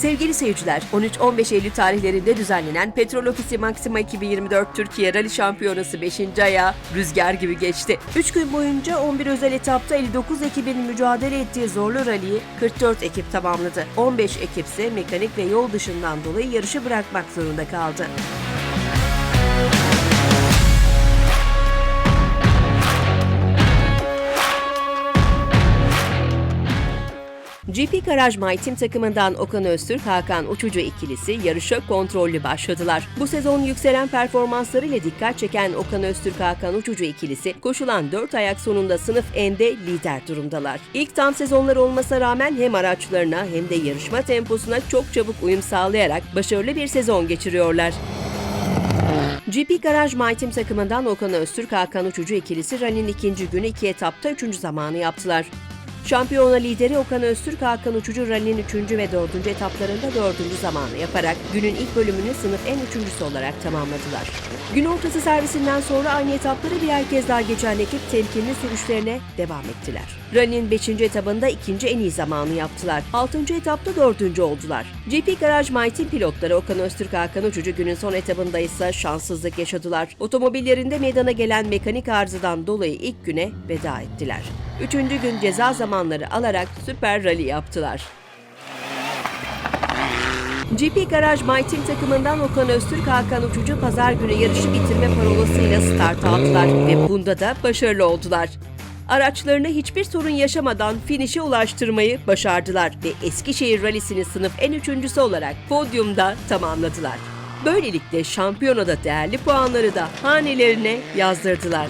Sevgili seyirciler, 13-15 Eylül tarihlerinde düzenlenen Petrol Ofisi Maxima 2024 Türkiye Rally Şampiyonası 5. ayağı rüzgar gibi geçti. 3 gün boyunca 11 özel etapta 59 ekibin mücadele ettiği zorlu rally'i 44 ekip tamamladı. 15 ekip ise mekanik ve yol dışından dolayı yarışı bırakmak zorunda kaldı. GP Garaj My Team takımından Okan Öztürk, Hakan Uçucu ikilisi yarışa kontrollü başladılar. Bu sezon yükselen performanslarıyla dikkat çeken Okan Öztürk, Hakan Uçucu ikilisi koşulan 4 ayak sonunda sınıf N'de lider durumdalar. İlk tam sezonlar olmasına rağmen hem araçlarına hem de yarışma temposuna çok çabuk uyum sağlayarak başarılı bir sezon geçiriyorlar. GP Garaj My Team takımından Okan Öztürk, Hakan Uçucu ikilisi rally'nin ikinci günü iki etapta üçüncü zamanı yaptılar. Şampiyona lideri Okan Öztürk, Hakan Uçucu rally'nin üçüncü ve dördüncü etaplarında dördüncü zamanı yaparak günün ilk bölümünü sınıf en üçüncüsü olarak tamamladılar. Gün ortası servisinden sonra aynı etapları birer kez daha geçen ekip temkinli sürüşlerine devam ettiler. Rally'nin beşinci etabında ikinci en iyi zamanı yaptılar. Altıncı etapta dördüncü oldular. GP Garaj Team pilotları Okan Öztürk, Hakan Uçucu günün son etabında ise şanssızlık yaşadılar. Otomobillerinde meydana gelen mekanik arızadan dolayı ilk güne veda ettiler. Üçüncü gün ceza zamanları alarak süper rally yaptılar. GP Garaj My Team takımından Okan Öztürk, Hakan Uçucu pazar günü yarışı bitirme parolasıyla start aldılar ve bunda da başarılı oldular. Araçlarına hiçbir sorun yaşamadan finişe ulaştırmayı başardılar ve Eskişehir Rally'sini sınıf en üçüncüsü olarak podyumda tamamladılar. Böylelikle şampiyonada değerli puanları da hanelerine yazdırdılar.